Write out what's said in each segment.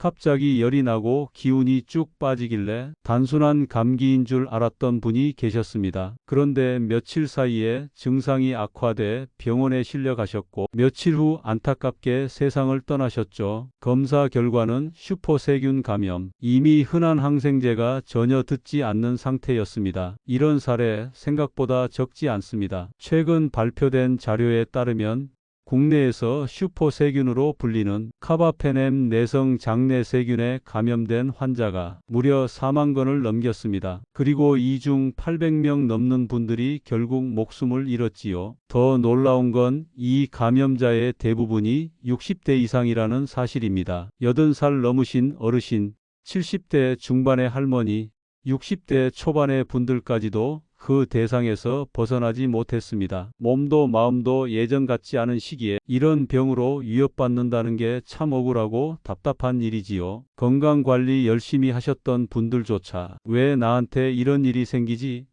갑자기 열이 나고 기운이 쭉 빠지길래 단순한 감기인 줄 알았던 분이 계셨습니다. 그런데 며칠 사이에 증상이 악화돼 병원에 실려 가셨고 며칠 후 안타깝게 세상을 떠나셨죠. 검사 결과는 슈퍼세균 감염. 이미 흔한 항생제가 전혀 듣지 않는 상태였습니다. 이런 사례 생각보다 적지 않습니다. 최근 발표된 자료에 따르면 국내에서 슈퍼세균으로 불리는 카바페넴 내성 장내 세균에 감염된 환자가 무려 4만 건을 넘겼습니다. 그리고 이 중 800명 넘는 분들이 결국 목숨을 잃었지요. 더 놀라운 건 이 감염자의 대부분이 60대 이상이라는 사실입니다. 80살 넘으신 어르신, 70대 중반의 할머니, 60대 초반의 분들까지도 그 대상에서 벗어나지 못했습니다. 몸도 마음도 예전 같지 않은 시기에 이런 병으로 위협받는다는 게 참 억울하고 답답한 일이지요. 건강 관리 열심히 하셨던 분들조차 왜 나한테 이런 일이 생기지?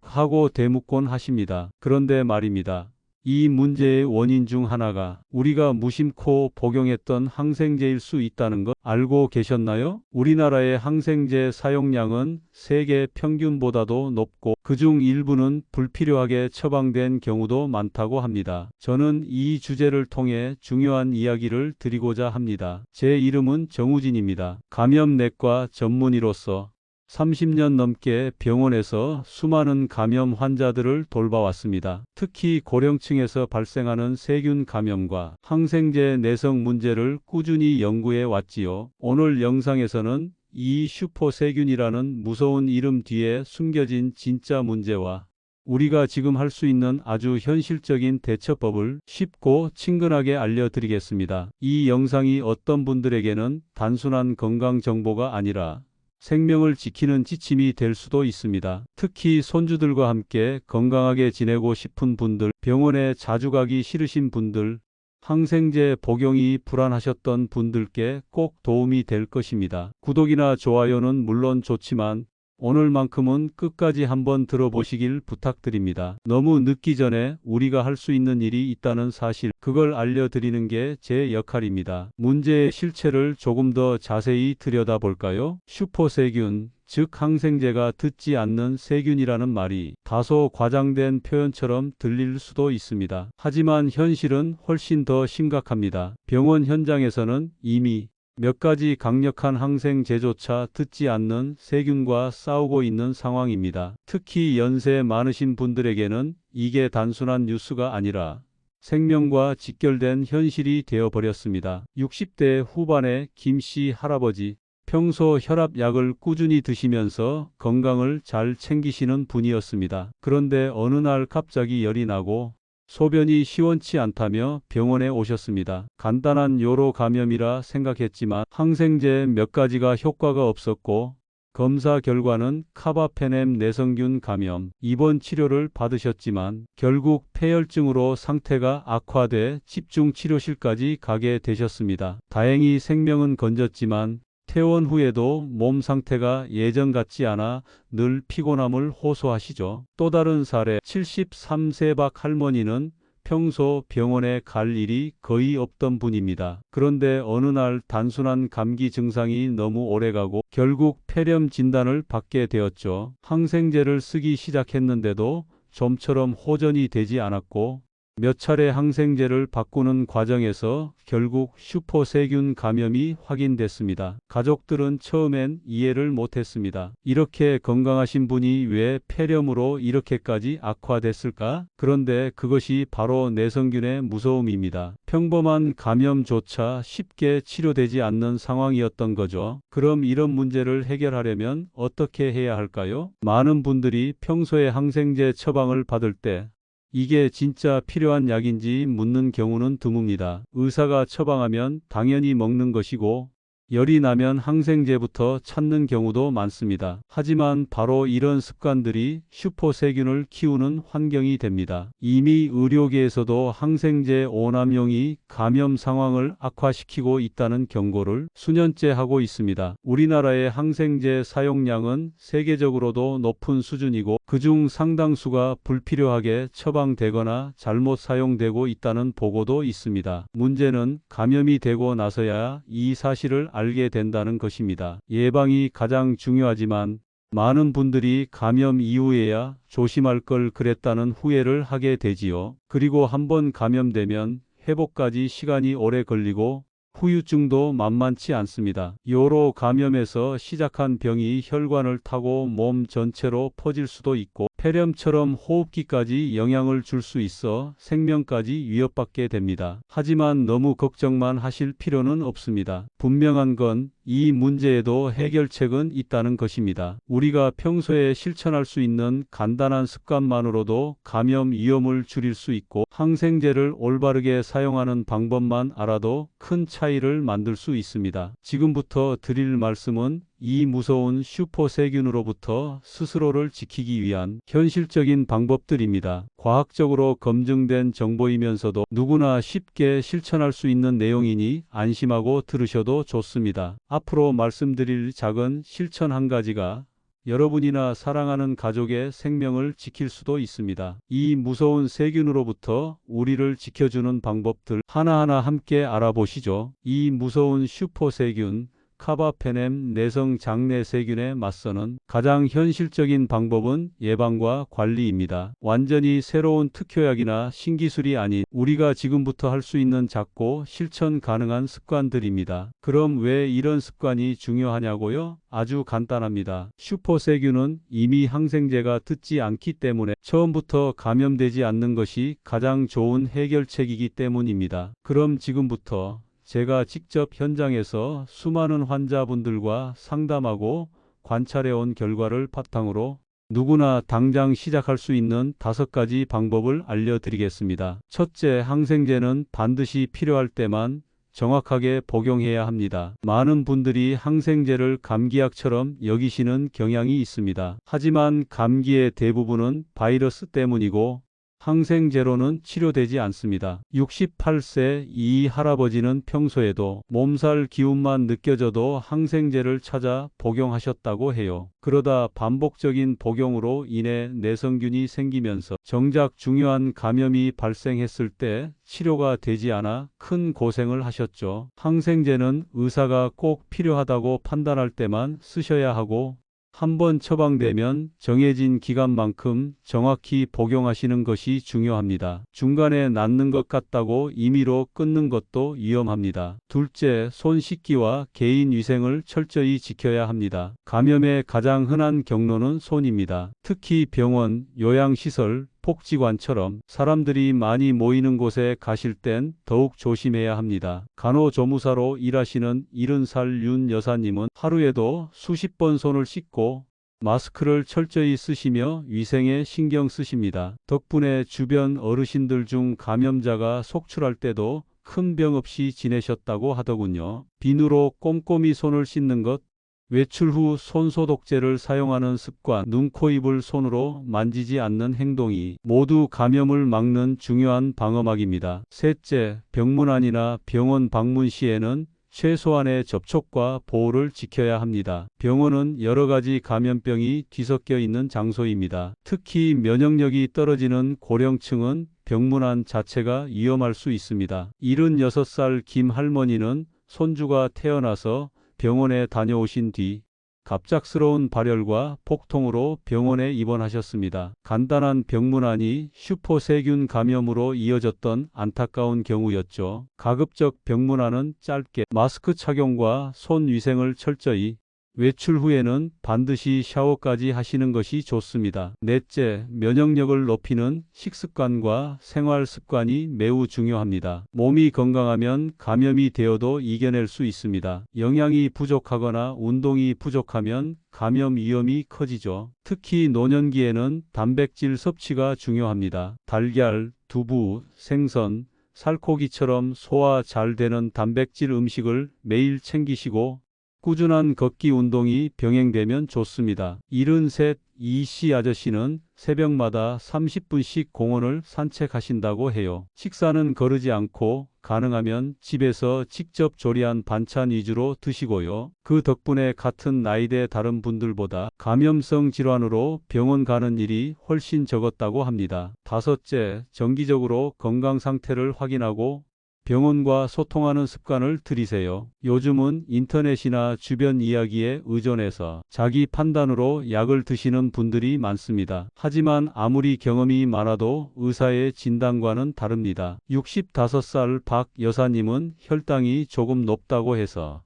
하고 대묻곤 하십니다. 그런데 말입니다. 이 문제의 원인 중 하나가 우리가 무심코 복용했던 항생제일 수 있다는 것 알고 계셨나요? 우리나라의 항생제 사용량은 세계 평균보다도 높고 그중 일부는 불필요하게 처방된 경우도 많다고 합니다. 저는 이 주제를 통해 중요한 이야기를 드리고자 합니다. 제 이름은 정우진입니다. 감염내과 전문의로서 30년 넘게 병원에서 수많은 감염 환자들을 돌봐왔습니다. 특히 고령층에서 발생하는 세균 감염과 항생제 내성 문제를 꾸준히 연구해 왔지요. 오늘 영상에서는 이 슈퍼세균이라는 무서운 이름 뒤에 숨겨진 진짜 문제와 우리가 지금 할 수 있는 아주 현실적인 대처법을 쉽고 친근하게 알려드리겠습니다. 이 영상이 어떤 분들에게는 단순한 건강 정보가 아니라 생명을 지키는 지침이 될 수도 있습니다. 특히 손주들과 함께 건강하게 지내고 싶은 분들, 병원에 자주 가기 싫으신 분들, 항생제 복용이 불안하셨던 분들께 꼭 도움이 될 것입니다. 구독이나 좋아요는 물론 좋지만 오늘만큼은 끝까지 한번 들어보시길 부탁드립니다. 너무 늦기 전에 우리가 할 수 있는 일이 있다는 사실, 그걸 알려드리는 게 제 역할입니다. 문제의 실체를 조금 더 자세히 들여다볼까요? 슈퍼세균, 즉 항생제가 듣지 않는 세균이라는 말이 다소 과장된 표현처럼 들릴 수도 있습니다. 하지만 현실은 훨씬 더 심각합니다. 병원 현장에서는 이미 몇 가지 강력한 항생제조차 듣지 않는 세균과 싸우고 있는 상황입니다. 특히 연세 많으신 분들에게는 이게 단순한 뉴스가 아니라 생명과 직결된 현실이 되어버렸습니다. 60대 후반의 김 씨 할아버지, 평소 혈압약을 꾸준히 드시면서 건강을 잘 챙기시는 분이었습니다. 그런데 어느 날 갑자기 열이 나고 소변이 시원치 않다며 병원에 오셨습니다. 간단한 요로 감염이라 생각했지만 항생제 몇 가지가 효과가 없었고 검사 결과는 카바페넴 내성균 감염, 입원 치료를 받으셨지만 결국 폐혈증으로 상태가 악화돼 집중 치료실까지 가게 되셨습니다. 다행히 생명은 건졌지만 퇴원 후에도 몸 상태가 예전 같지 않아 늘 피곤함을 호소하시죠. 또 다른 사례 73세 박 할머니는 평소 병원에 갈 일이 거의 없던 분입니다. 그런데 어느 날 단순한 감기 증상이 너무 오래가고 결국 폐렴 진단을 받게 되었죠. 항생제를 쓰기 시작했는데도 좀처럼 호전이 되지 않았고 몇 차례 항생제를 바꾸는 과정에서 결국 슈퍼세균 감염이 확인됐습니다. 가족들은 처음엔 이해를 못했습니다. 이렇게 건강하신 분이 왜 폐렴으로 이렇게까지 악화됐을까? 그런데 그것이 바로 내성균의 무서움입니다. 평범한 감염조차 쉽게 치료되지 않는 상황이었던 거죠. 그럼 이런 문제를 해결하려면 어떻게 해야 할까요? 많은 분들이 평소에 항생제 처방을 받을 때 이게 진짜 필요한 약인지 묻는 경우는 드뭅니다. 의사가 처방하면 당연히 먹는 것이고 열이 나면 항생제부터 찾는 경우도 많습니다. 하지만 바로 이런 습관들이 슈퍼세균을 키우는 환경이 됩니다. 이미 의료계에서도 항생제 오남용이 감염 상황을 악화시키고 있다는 경고를 수년째 하고 있습니다. 우리나라의 항생제 사용량은 세계적으로도 높은 수준이고 그중 상당수가 불필요하게 처방되거나 잘못 사용되고 있다는 보고도 있습니다. 문제는 감염이 되고 나서야 이 사실을 알게 된다는 것입니다. 예방이 가장 중요하지만 많은 분들이 감염 이후에야 조심할 걸 그랬다는 후회를 하게 되지요. 그리고 한번 감염되면 회복까지 시간이 오래 걸리고 후유증도 만만치 않습니다. 요로 감염에서 시작한 병이 혈관을 타고 몸 전체로 퍼질 수도 있고 폐렴처럼 호흡기까지 영향을 줄 수 있어 생명까지 위협받게 됩니다. 하지만 너무 걱정만 하실 필요는 없습니다. 분명한 건 이 문제에도 해결책은 있다는 것입니다. 우리가 평소에 실천할 수 있는 간단한 습관만으로도 감염 위험을 줄일 수 있고 항생제를 올바르게 사용하는 방법만 알아도 큰 차이를 만들 수 있습니다. 지금부터 드릴 말씀은 이 무서운 슈퍼세균으로부터 스스로를 지키기 위한 현실적인 방법들입니다. 과학적으로 검증된 정보이면서도 누구나 쉽게 실천할 수 있는 내용이니 안심하고 들으셔도 좋습니다. 앞으로 말씀드릴 작은 실천 한 가지가 여러분이나 사랑하는 가족의 생명을 지킬 수도 있습니다. 이 무서운 세균으로부터 우리를 지켜주는 방법들 하나하나 함께 알아보시죠. 이 무서운 슈퍼세균 카바페넴 내성 장내 세균에 맞서는 가장 현실적인 방법은 예방과 관리입니다. 완전히 새로운 특효약이나 신기술이 아닌 우리가 지금부터 할 수 있는 작고 실천 가능한 습관들입니다. 그럼 왜 이런 습관이 중요하냐고요? 아주 간단합니다. 슈퍼세균은 이미 항생제가 듣지 않기 때문에 처음부터 감염되지 않는 것이 가장 좋은 해결책이기 때문입니다. 그럼 지금부터 제가 직접 현장에서 수많은 환자분들과 상담하고 관찰해 온 결과를 바탕으로 누구나 당장 시작할 수 있는 다섯 가지 방법을 알려드리겠습니다. 첫째, 항생제는 반드시 필요할 때만 정확하게 복용해야 합니다. 많은 분들이 항생제를 감기약처럼 여기시는 경향이 있습니다. 하지만 감기의 대부분은 바이러스 때문이고 항생제로는 치료되지 않습니다. 68세 이 할아버지는 평소에도 몸살 기운만 느껴져도 항생제를 찾아 복용하셨다고 해요. 그러다 반복적인 복용으로 인해 내성균이 생기면서 정작 중요한 감염이 발생했을 때 치료가 되지 않아 큰 고생을 하셨죠. 항생제는 의사가 꼭 필요하다고 판단할 때만 쓰셔야 하고 한번 처방되면 정해진 기간만큼 정확히 복용하시는 것이 중요합니다. 중간에 낫는 것 같다고 임의로 끊는 것도 위험합니다. 둘째, 손 씻기와 개인 위생을 철저히 지켜야 합니다. 감염의 가장 흔한 경로는 손입니다. 특히 병원, 요양시설, 복지관처럼 사람들이 많이 모이는 곳에 가실 땐 더욱 조심해야 합니다. 간호조무사로 일하시는 70살 윤 여사님은 하루에도 수십 번 손을 씻고 마스크를 철저히 쓰시며 위생에 신경 쓰십니다. 덕분에 주변 어르신들 중 감염자가 속출할 때도 큰 병 없이 지내셨다고 하더군요. 비누로 꼼꼼히 손을 씻는 것, 외출 후 손소독제를 사용하는 습관, 눈, 코, 입을 손으로 만지지 않는 행동이 모두 감염을 막는 중요한 방어막입니다. 셋째, 병문안이나 병원 방문 시에는 최소한의 접촉과 보호를 지켜야 합니다. 병원은 여러 가지 감염병이 뒤섞여 있는 장소입니다. 특히 면역력이 떨어지는 고령층은 병문안 자체가 위험할 수 있습니다. 76살 김 할머니는 손주가 태어나서 병원에 다녀오신 뒤 갑작스러운 발열과 폭통으로 병원에 입원하셨습니다. 간단한 병문안이 슈퍼세균 감염으로 이어졌던 안타까운 경우였죠. 가급적 병문안은 짧게 마스크 착용과 손 위생을 철저히 외출 후에는 반드시 샤워까지 하시는 것이 좋습니다. 넷째, 면역력을 높이는 식습관과 생활 습관이 매우 중요합니다. 몸이 건강하면 감염이 되어도 이겨낼 수 있습니다. 영양이 부족하거나 운동이 부족하면 감염 위험이 커지죠. 특히 노년기에는 단백질 섭취가 중요합니다. 달걀, 두부, 생선, 살코기처럼 소화 잘 되는 단백질 음식을 매일 챙기시고 꾸준한 걷기 운동이 병행되면 좋습니다. 73 이씨 아저씨는 새벽마다 30분씩 공원을 산책하신다고 해요. 식사는 거르지 않고 가능하면 집에서 직접 조리한 반찬 위주로 드시고요. 그 덕분에 같은 나이대 다른 분들보다 감염성 질환으로 병원 가는 일이 훨씬 적었다고 합니다. 다섯째, 정기적으로 건강 상태를 확인하고 병원과 소통하는 습관을 들이세요. 요즘은 인터넷이나 주변 이야기에 의존해서 자기 판단으로 약을 드시는 분들이 많습니다. 하지만 아무리 경험이 많아도 의사의 진단과는 다릅니다. 65살 박 여사님은 혈당이 조금 높다고 해서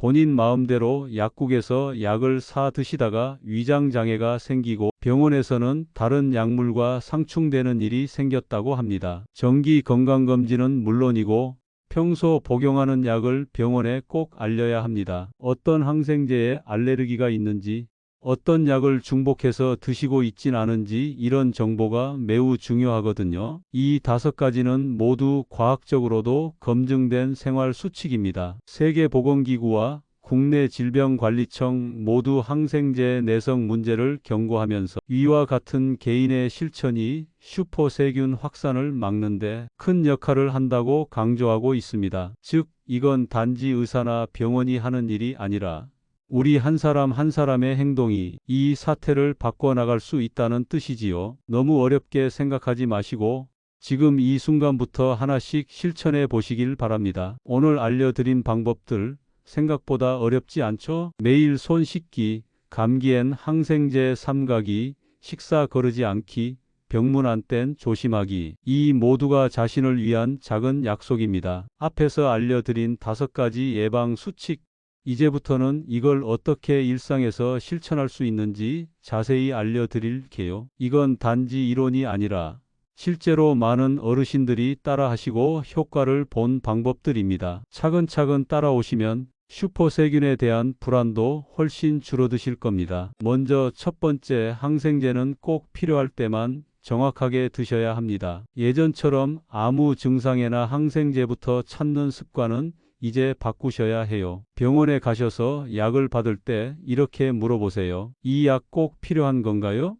본인 마음대로 약국에서 약을 사 드시다가 위장 장애가 생기고 병원에서는 다른 약물과 상충되는 일이 생겼다고 합니다. 정기 건강검진은 물론이고 평소 복용하는 약을 병원에 꼭 알려야 합니다. 어떤 항생제에 알레르기가 있는지 어떤 약을 중복해서 드시고 있진 않은지 이런 정보가 매우 중요하거든요. 이 다섯 가지는 모두 과학적으로도 검증된 생활 수칙입니다. 세계보건기구와 국내 질병관리청 모두 항생제 내성 문제를 경고하면서 위와 같은 개인의 실천이 슈퍼세균 확산을 막는데 큰 역할을 한다고 강조하고 있습니다. 즉, 이건 단지 의사나 병원이 하는 일이 아니라 우리 한 사람 한 사람의 행동이 이 사태를 바꿔나갈 수 있다는 뜻이지요. 너무 어렵게 생각하지 마시고 지금 이 순간부터 하나씩 실천해 보시길 바랍니다. 오늘 알려드린 방법들 생각보다 어렵지 않죠? 매일 손 씻기, 감기엔 항생제 삼가기, 식사 거르지 않기, 병문 안 땐 조심하기. 이 모두가 자신을 위한 작은 약속입니다. 앞에서 알려드린 다섯 가지 예방 수칙. 이제부터는 이걸 어떻게 일상에서 실천할 수 있는지 자세히 알려드릴게요. 이건 단지 이론이 아니라 실제로 많은 어르신들이 따라 하시고 효과를 본 방법들입니다. 차근차근 따라오시면 슈퍼세균에 대한 불안도 훨씬 줄어드실 겁니다. 먼저 첫 번째 항생제는 꼭 필요할 때만 정확하게 드셔야 합니다. 예전처럼 아무 증상에나 항생제부터 찾는 습관은 이제 바꾸셔야 해요. 병원에 가셔서 약을 받을 때 이렇게 물어보세요. 이 약 꼭 필요한 건가요?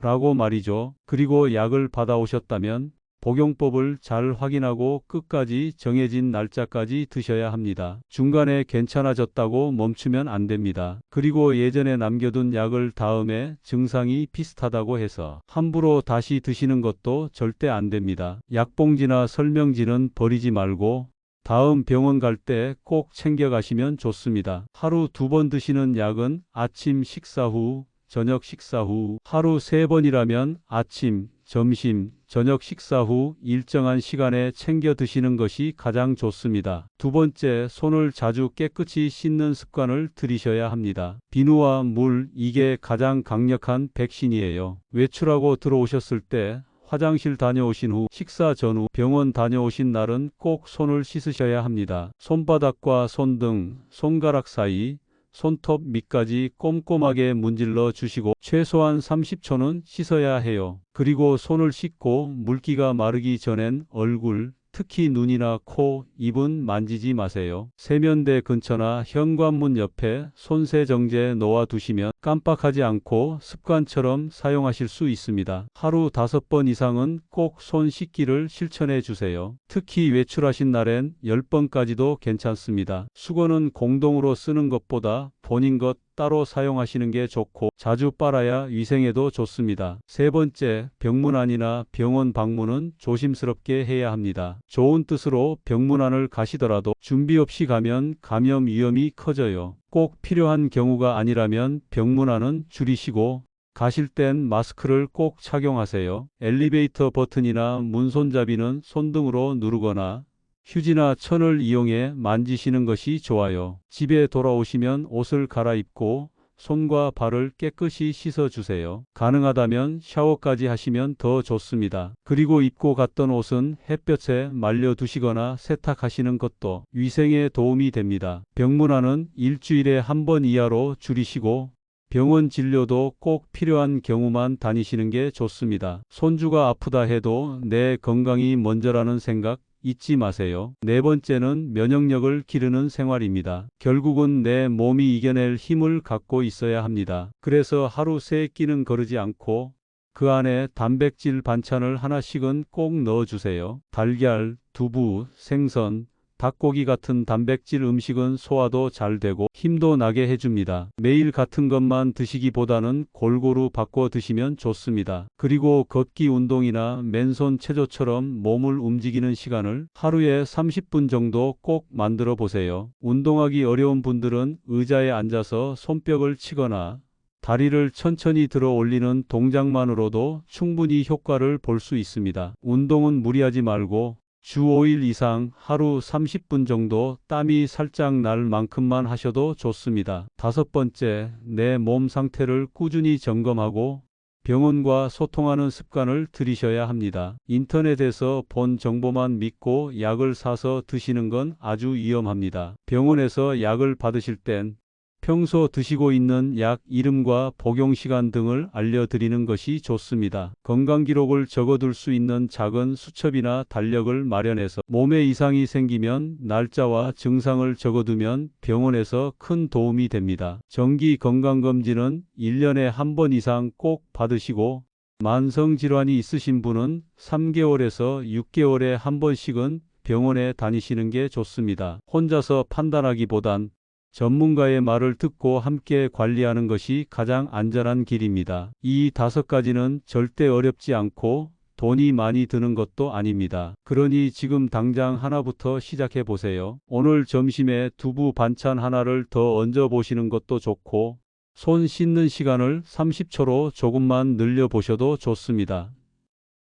라고 말이죠. 그리고 약을 받아오셨다면 복용법을 잘 확인하고 끝까지 정해진 날짜까지 드셔야 합니다. 중간에 괜찮아졌다고 멈추면 안 됩니다. 그리고 예전에 남겨둔 약을 다음에 증상이 비슷하다고 해서 함부로 다시 드시는 것도 절대 안 됩니다. 약봉지나 설명지는 버리지 말고 다음 병원 갈 때 꼭 챙겨가시면 좋습니다. 하루 두 번 드시는 약은 아침 식사 후, 저녁 식사 후, 하루 세 번이라면 아침, 점심, 저녁 식사 후 일정한 시간에 챙겨 드시는 것이 가장 좋습니다. 두 번째, 손을 자주 깨끗이 씻는 습관을 들이셔야 합니다. 비누와 물, 이게 가장 강력한 백신이에요. 외출하고 들어오셨을 때 화장실 다녀오신 후 식사 전후 병원 다녀오신 날은 꼭 손을 씻으셔야 합니다. 손바닥과 손등, 손가락 사이, 손톱 밑까지 꼼꼼하게 문질러 주시고 최소한 30초는 씻어야 해요. 그리고 손을 씻고 물기가 마르기 전엔 얼굴, 특히 눈이나 코, 입은 만지지 마세요. 세면대 근처나 현관문 옆에 손세정제 놓아 두시면 깜빡하지 않고 습관처럼 사용하실 수 있습니다. 하루 다섯 번 이상은 꼭 손 씻기를 실천해 주세요. 특히 외출하신 날엔 10번까지도 괜찮습니다. 수건은 공동으로 쓰는 것보다 본인 것 따로 사용하시는 게 좋고 자주 빨아야 위생에도 좋습니다. 세 번째, 병문안이나 병원 방문은 조심스럽게 해야 합니다. 좋은 뜻으로 병문안을 가시더라도 준비 없이 가면 감염 위험이 커져요. 꼭 필요한 경우가 아니라면 병문안은 줄이시고 가실 땐 마스크를 꼭 착용하세요. 엘리베이터 버튼이나 문 손잡이는 손등으로 누르거나 휴지나 천을 이용해 만지시는 것이 좋아요. 집에 돌아오시면 옷을 갈아입고 손과 발을 깨끗이 씻어 주세요. 가능하다면 샤워까지 하시면 더 좋습니다. 그리고 입고 갔던 옷은 햇볕에 말려 두시거나 세탁하시는 것도 위생에 도움이 됩니다. 병문안은 일주일에 한 번 이하로 줄이시고 병원 진료도 꼭 필요한 경우만 다니시는 게 좋습니다. 손주가 아프다 해도 내 건강이 먼저라는 생각 잊지 마세요. 네 번째는 면역력을 기르는 생활입니다. 결국은 내 몸이 이겨낼 힘을 갖고 있어야 합니다. 그래서 하루 세 끼는 거르지 않고 그 안에 단백질 반찬을 하나씩은 꼭 넣어주세요. 달걀, 두부, 생선, 닭고기 같은 단백질 음식은 소화도 잘 되고 힘도 나게 해줍니다. 매일 같은 것만 드시기보다는 골고루 바꿔 드시면 좋습니다. 그리고 걷기 운동이나 맨손 체조처럼 몸을 움직이는 시간을 하루에 30분 정도 꼭 만들어 보세요. 운동하기 어려운 분들은 의자에 앉아서 손뼉을 치거나 다리를 천천히 들어 올리는 동작만으로도 충분히 효과를 볼 수 있습니다. 운동은 무리하지 말고 주 5일 이상 하루 30분 정도 땀이 살짝 날 만큼만 하셔도 좋습니다. 다섯 번째, 내 몸 상태를 꾸준히 점검하고 병원과 소통하는 습관을 들이셔야 합니다. 인터넷에서 본 정보만 믿고 약을 사서 드시는 건 아주 위험합니다. 병원에서 약을 받으실 땐 평소 드시고 있는 약 이름과 복용 시간 등을 알려드리는 것이 좋습니다. 건강 기록을 적어둘 수 있는 작은 수첩이나 달력을 마련해서 몸에 이상이 생기면 날짜와 증상을 적어두면 병원에서 큰 도움이 됩니다. 정기 건강검진은 1년에 한 번 이상 꼭 받으시고 만성 질환이 있으신 분은 3개월에서 6개월에 한 번씩은 병원에 다니시는 게 좋습니다. 혼자서 판단하기보단 전문가의 말을 듣고 함께 관리하는 것이 가장 안전한 길입니다. 이 다섯 가지는 절대 어렵지 않고 돈이 많이 드는 것도 아닙니다. 그러니 지금 당장 하나부터 시작해 보세요. 오늘 점심에 두부 반찬 하나를 더 얹어 보시는 것도 좋고 손 씻는 시간을 30초로 조금만 늘려 보셔도 좋습니다.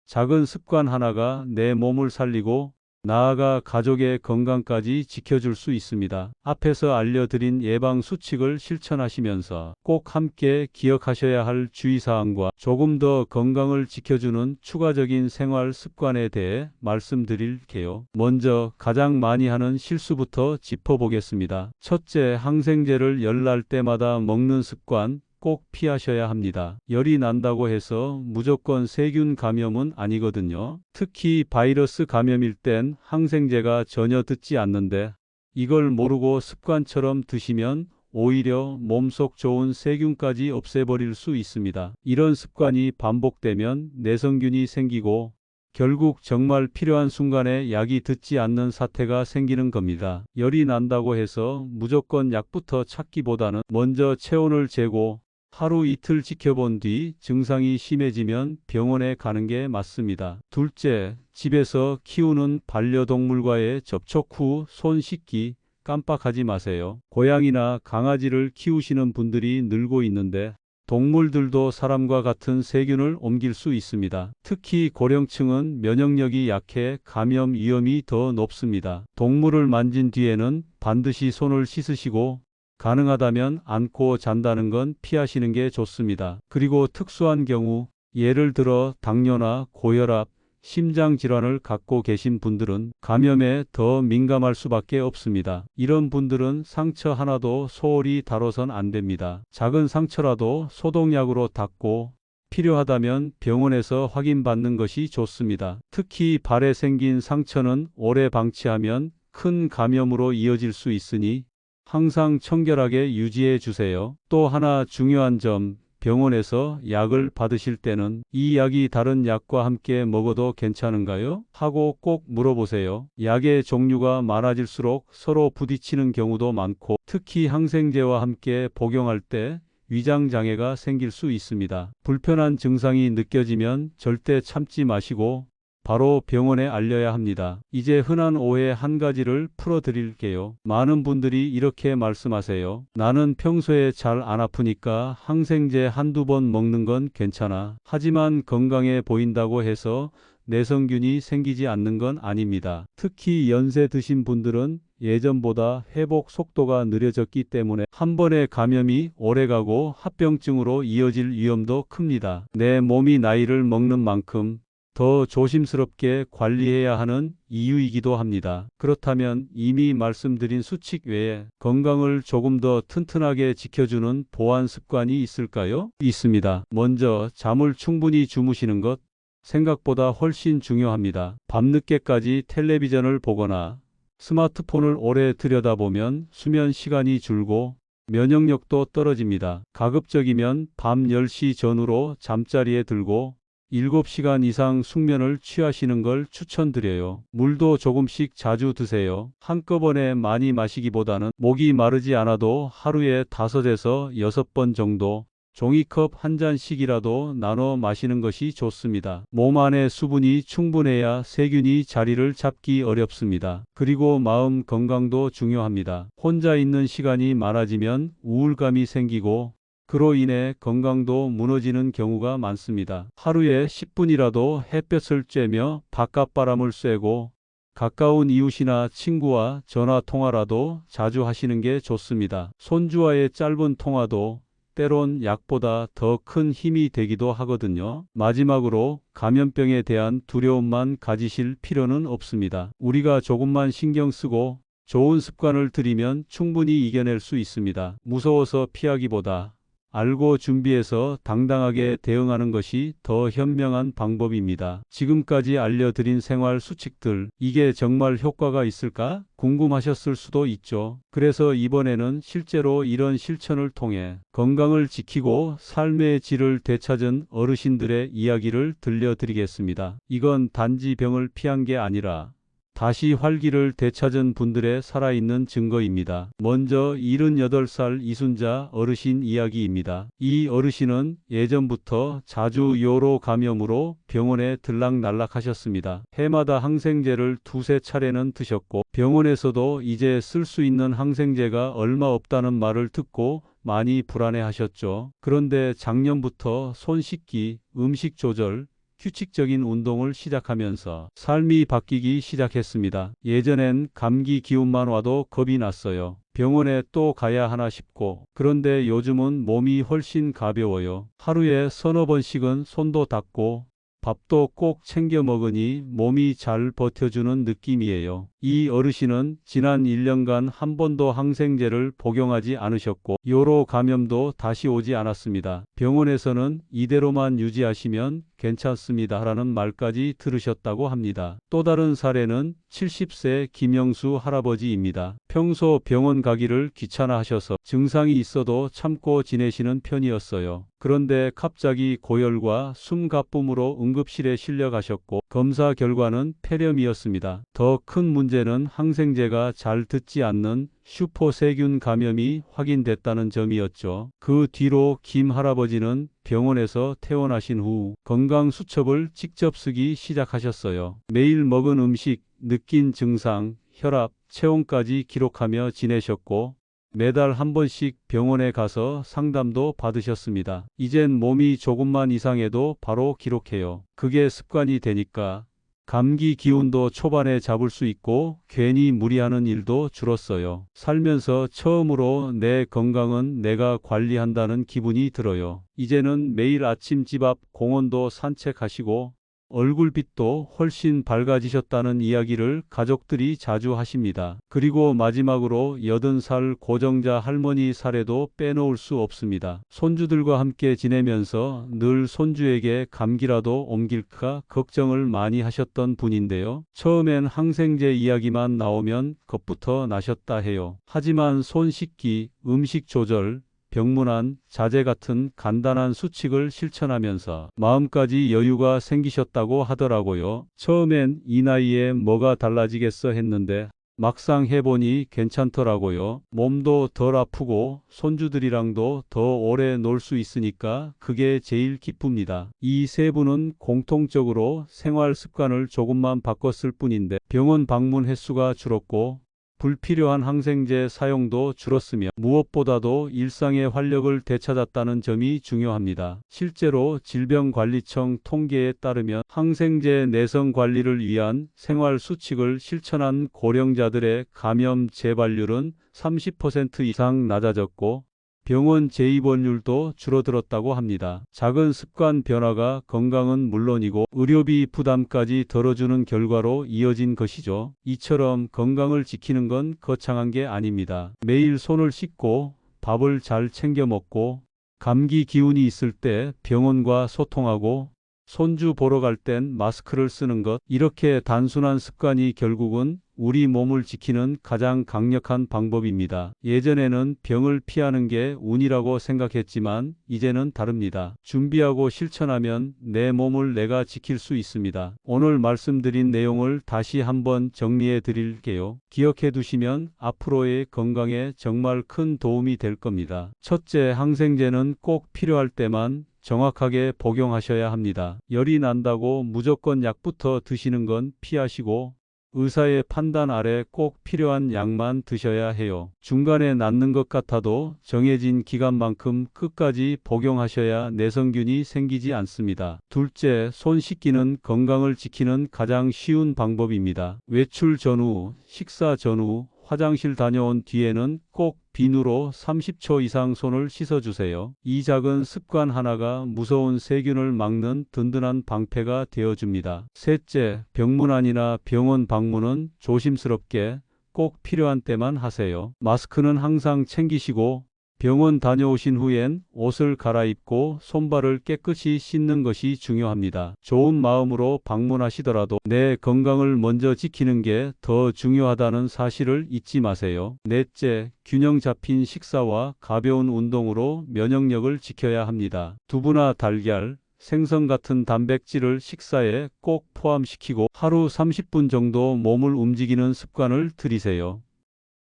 작은 습관 하나가 내 몸을 살리고 나아가 가족의 건강까지 지켜줄 수 있습니다. 앞에서 알려드린 예방 수칙을 실천하시면서 꼭 함께 기억하셔야 할 주의사항과 조금 더 건강을 지켜주는 추가적인 생활 습관에 대해 말씀드릴게요. 먼저 가장 많이 하는 실수부터 짚어보겠습니다. 첫째, 항생제를 열날 때마다 먹는 습관. 꼭 피하셔야 합니다. 열이 난다고 해서 무조건 세균 감염은 아니거든요. 특히 바이러스 감염일 땐 항생제가 전혀 듣지 않는데 이걸 모르고 습관처럼 드시면 오히려 몸속 좋은 세균까지 없애버릴 수 있습니다. 이런 습관이 반복되면 내성균이 생기고 결국 정말 필요한 순간에 약이 듣지 않는 사태가 생기는 겁니다. 열이 난다고 해서 무조건 약부터 찾기보다는 먼저 체온을 재고 하루 이틀 지켜본 뒤 증상이 심해지면 병원에 가는 게 맞습니다. 둘째, 집에서 키우는 반려동물과의 접촉 후 손 씻기 깜빡하지 마세요. 고양이나 강아지를 키우시는 분들이 늘고 있는데 동물들도 사람과 같은 세균을 옮길 수 있습니다. 특히 고령층은 면역력이 약해 감염 위험이 더 높습니다. 동물을 만진 뒤에는 반드시 손을 씻으시고 가능하다면 안고 잔다는 건 피하시는 게 좋습니다. 그리고 특수한 경우 예를 들어 당뇨나 고혈압, 심장 질환을 갖고 계신 분들은 감염에 더 민감할 수밖에 없습니다. 이런 분들은 상처 하나도 소홀히 다뤄선 안 됩니다. 작은 상처라도 소독약으로 닦고 필요하다면 병원에서 확인받는 것이 좋습니다. 특히 발에 생긴 상처는 오래 방치하면 큰 감염으로 이어질 수 있으니 항상 청결하게 유지해 주세요. 또 하나 중요한 점, 병원에서 약을 받으실 때는 이 약이 다른 약과 함께 먹어도 괜찮은가요? 하고 꼭 물어보세요. 약의 종류가 많아질수록 서로 부딪히는 경우도 많고 특히 항생제와 함께 복용할 때 위장 장애가 생길 수 있습니다. 불편한 증상이 느껴지면 절대 참지 마시고 바로 병원에 알려야 합니다. 이제 흔한 오해 한 가지를 풀어드릴게요. 많은 분들이 이렇게 말씀하세요. 나는 평소에 잘 안 아프니까 항생제 한두 번 먹는 건 괜찮아. 하지만 건강해 보인다고 해서 내성균이 생기지 않는 건 아닙니다. 특히 연세 드신 분들은 예전보다 회복 속도가 느려졌기 때문에 한 번의 감염이 오래가고 합병증으로 이어질 위험도 큽니다. 내 몸이 나이를 먹는 만큼 더 조심스럽게 관리해야 하는 이유이기도 합니다. 그렇다면 이미 말씀드린 수칙 외에 건강을 조금 더 튼튼하게 지켜주는 보완 습관이 있을까요? 있습니다. 먼저 잠을 충분히 주무시는 것 생각보다 훨씬 중요합니다. 밤늦게까지 텔레비전을 보거나 스마트폰을 오래 들여다보면 수면 시간이 줄고 면역력도 떨어집니다. 가급적이면 밤 10시 전후로 잠자리에 들고 7시간 이상 숙면을 취하시는 걸 추천드려요. 물도 조금씩 자주 드세요. 한꺼번에 많이 마시기보다는 목이 마르지 않아도 하루에 5에서 6번 정도 종이컵 한 잔씩이라도 나눠 마시는 것이 좋습니다. 몸 안에 수분이 충분해야 세균이 자리를 잡기 어렵습니다. 그리고 마음 건강도 중요합니다. 혼자 있는 시간이 많아지면 우울감이 생기고 그로 인해 건강도 무너지는 경우가 많습니다. 하루에 10분이라도 햇볕을 쬐며 바깥바람을 쐬고 가까운 이웃이나 친구와 전화 통화라도 자주 하시는 게 좋습니다. 손주와의 짧은 통화도 때론 약보다 더 큰 힘이 되기도 하거든요. 마지막으로 감염병에 대한 두려움만 가지실 필요는 없습니다. 우리가 조금만 신경 쓰고 좋은 습관을 들이면 충분히 이겨낼 수 있습니다. 무서워서 피하기보다 알고 준비해서 당당하게 대응하는 것이 더 현명한 방법입니다. 지금까지 알려드린 생활 수칙들, 이게 정말 효과가 있을까? 궁금하셨을 수도 있죠. 그래서 이번에는 실제로 이런 실천을 통해 건강을 지키고 삶의 질을 되찾은 어르신들의 이야기를 들려드리겠습니다. 이건 단지 병을 피한 게 아니라 다시 활기를 되찾은 분들의 살아있는 증거입니다. 먼저 78살 이순자 어르신 이야기입니다. 이 어르신은 예전부터 자주 요로 감염으로 병원에 들락날락 하셨습니다. 해마다 항생제를 두세 차례는 드셨고 병원에서도 이제 쓸 수 있는 항생제가 얼마 없다는 말을 듣고 많이 불안해 하셨죠. 그런데 작년부터 손 씻기, 음식 조절, 규칙적인 운동을 시작하면서 삶이 바뀌기 시작했습니다. 예전엔 감기 기운만 와도 겁이 났어요. 병원에 또 가야 하나 싶고 그런데 요즘은 몸이 훨씬 가벼워요. 하루에 서너 번씩은 손도 닦고 밥도 꼭 챙겨 먹으니 몸이 잘 버텨주는 느낌이에요. 이 어르신은 지난 1년간 한 번도 항생제를 복용하지 않으셨고 요로 감염도 다시 오지 않았습니다. 병원에서는 이대로만 유지하시면 괜찮습니다. 라는 말까지 들으셨다고 합니다. 또 다른 사례는 70세 김영수 할아버지입니다. 평소 병원 가기를 귀찮아 하셔서 증상이 있어도 참고 지내시는 편이었어요. 그런데 갑자기 고열과 숨가쁨으로 응급실에 실려가셨고 검사 결과는 폐렴이었습니다. 더 큰 문제는 항생제가 잘 듣지 않는 슈퍼세균 감염이 확인됐다는 점이었죠. 그 뒤로 김 할아버지는 병원에서 퇴원하신 후 건강 수첩을 직접 쓰기 시작하셨어요. 매일 먹은 음식, 느낀 증상, 혈압, 체온까지 기록하며 지내셨고 매달 한 번씩 병원에 가서 상담도 받으셨습니다. 이젠 몸이 조금만 이상해도 바로 기록해요. 그게 습관이 되니까 감기 기운도 초반에 잡을 수 있고 괜히 무리하는 일도 줄었어요. 살면서 처음으로 내 건강은 내가 관리한다는 기분이 들어요. 이제는 매일 아침 집 앞 공원도 산책하시고 얼굴빛도 훨씬 밝아지셨다는 이야기를 가족들이 자주 하십니다. 그리고 마지막으로 80살 고정자 할머니 사례도 빼놓을 수 없습니다. 손주들과 함께 지내면서 늘 손주에게 감기라도 옮길까 걱정을 많이 하셨던 분인데요. 처음엔 항생제 이야기만 나오면 겁부터 나셨다 해요. 하지만 손 씻기, 음식 조절, 병문안, 자제 같은 간단한 수칙을 실천하면서 마음까지 여유가 생기셨다고 하더라고요. 처음엔 이 나이에 뭐가 달라지겠어 했는데 막상 해보니 괜찮더라고요. 몸도 덜 아프고 손주들이랑도 더 오래 놀 수 있으니까 그게 제일 기쁩니다. 이 세 분은 공통적으로 생활 습관을 조금만 바꿨을 뿐인데 병원 방문 횟수가 줄었고 불필요한 항생제 사용도 줄었으며 무엇보다도 일상의 활력을 되찾았다는 점이 중요합니다. 실제로 질병관리청 통계에 따르면 항생제 내성 관리를 위한 생활 수칙을 실천한 고령자들의 감염 재발률은 30% 이상 낮아졌고 병원 재입원율도 줄어들었다고 합니다. 작은 습관 변화가 건강은 물론이고 의료비 부담까지 덜어주는 결과로 이어진 것이죠. 이처럼 건강을 지키는 건 거창한 게 아닙니다. 매일 손을 씻고 밥을 잘 챙겨 먹고 감기 기운이 있을 때 병원과 소통하고 손주 보러 갈 땐 마스크를 쓰는 것 이렇게 단순한 습관이 결국은 우리 몸을 지키는 가장 강력한 방법입니다. 예전에는 병을 피하는 게 운이라고 생각했지만 이제는 다릅니다. 준비하고 실천하면 내 몸을 내가 지킬 수 있습니다. 오늘 말씀드린 내용을 다시 한번 정리해 드릴게요. 기억해 두시면 앞으로의 건강에 정말 큰 도움이 될 겁니다. 첫째, 항생제는 꼭 필요할 때만 정확하게 복용하셔야 합니다. 열이 난다고 무조건 약부터 드시는 건 피하시고 의사의 판단 아래 꼭 필요한 약만 드셔야 해요. 중간에 낫는 것 같아도 정해진 기간만큼 끝까지 복용하셔야 내성균이 생기지 않습니다. 둘째, 손 씻기는 건강을 지키는 가장 쉬운 방법입니다. 외출 전후, 식사 전후, 화장실 다녀온 뒤에는 꼭 비누로 30초 이상 손을 씻어주세요. 이 작은 습관 하나가 무서운 세균을 막는 든든한 방패가 되어줍니다. 셋째, 병문 안이나 병원 방문은 조심스럽게 꼭 필요한 때만 하세요. 마스크는 항상 챙기시고 병원 다녀오신 후엔 옷을 갈아입고 손발을 깨끗이 씻는 것이 중요합니다. 좋은 마음으로 방문하시더라도 내 건강을 먼저 지키는 게 더 중요하다는 사실을 잊지 마세요. 넷째, 균형 잡힌 식사와 가벼운 운동으로 면역력을 지켜야 합니다. 두부나 달걀, 생선 같은 단백질을 식사에 꼭 포함시키고 하루 30분 정도 몸을 움직이는 습관을 들이세요.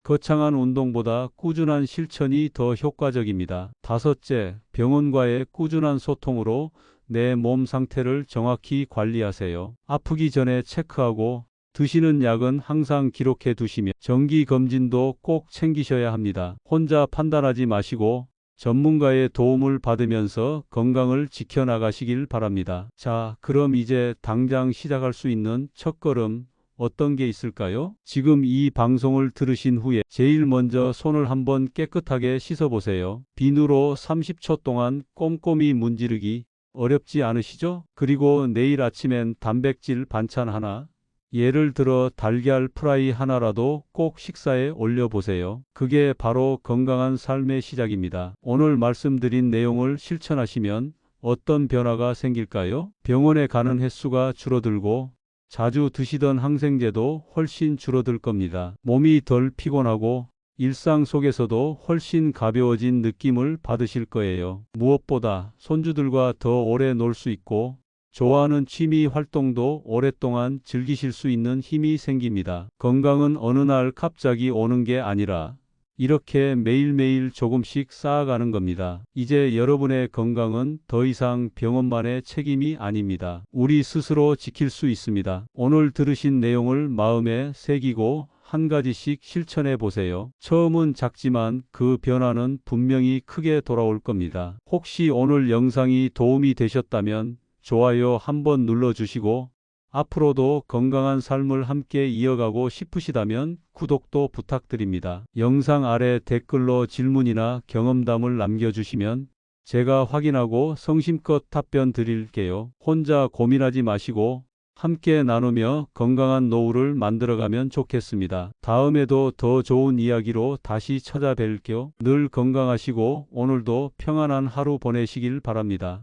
거창한 운동보다 꾸준한 실천이 더 효과적입니다. 다섯째, 병원과의 꾸준한 소통으로 내 몸 상태를 정확히 관리하세요. 아프기 전에 체크하고 드시는 약은 항상 기록해 두시며 정기 검진도 꼭 챙기셔야 합니다. 혼자 판단하지 마시고 전문가의 도움을 받으면서 건강을 지켜나가시길 바랍니다. 자, 그럼 이제 당장 시작할 수 있는 첫걸음 어떤 게 있을까요? 지금 이 방송을 들으신 후에 제일 먼저 손을 한번 깨끗하게 씻어보세요. 비누로 30초 동안 꼼꼼히 문지르기 어렵지 않으시죠? 그리고 내일 아침엔 단백질 반찬 하나, 예를 들어 달걀 프라이 하나라도 꼭 식사에 올려보세요. 그게 바로 건강한 삶의 시작입니다. 오늘 말씀드린 내용을 실천하시면 어떤 변화가 생길까요? 병원에 가는 횟수가 줄어들고 자주 드시던 항생제도 훨씬 줄어들 겁니다. 몸이 덜 피곤하고 일상 속에서도 훨씬 가벼워진 느낌을 받으실 거예요. 무엇보다 손주들과 더 오래 놀 수 있고 좋아하는 취미 활동도 오랫동안 즐기실 수 있는 힘이 생깁니다. 건강은 어느 날 갑자기 오는 게 아니라 이렇게 매일매일 조금씩 쌓아가는 겁니다. 이제 여러분의 건강은 더 이상 병원만의 책임이 아닙니다. 우리 스스로 지킬 수 있습니다. 오늘 들으신 내용을 마음에 새기고 한 가지씩 실천해 보세요. 처음은 작지만 그 변화는 분명히 크게 돌아올 겁니다. 혹시 오늘 영상이 도움이 되셨다면 좋아요 한번 눌러주시고 앞으로도 건강한 삶을 함께 이어가고 싶으시다면 구독도 부탁드립니다. 영상 아래 댓글로 질문이나 경험담을 남겨주시면 제가 확인하고 성심껏 답변 드릴게요. 혼자 고민하지 마시고 함께 나누며 건강한 노후를 만들어가면 좋겠습니다. 다음에도 더 좋은 이야기로 다시 찾아뵐게요. 늘 건강하시고 오늘도 평안한 하루 보내시길 바랍니다.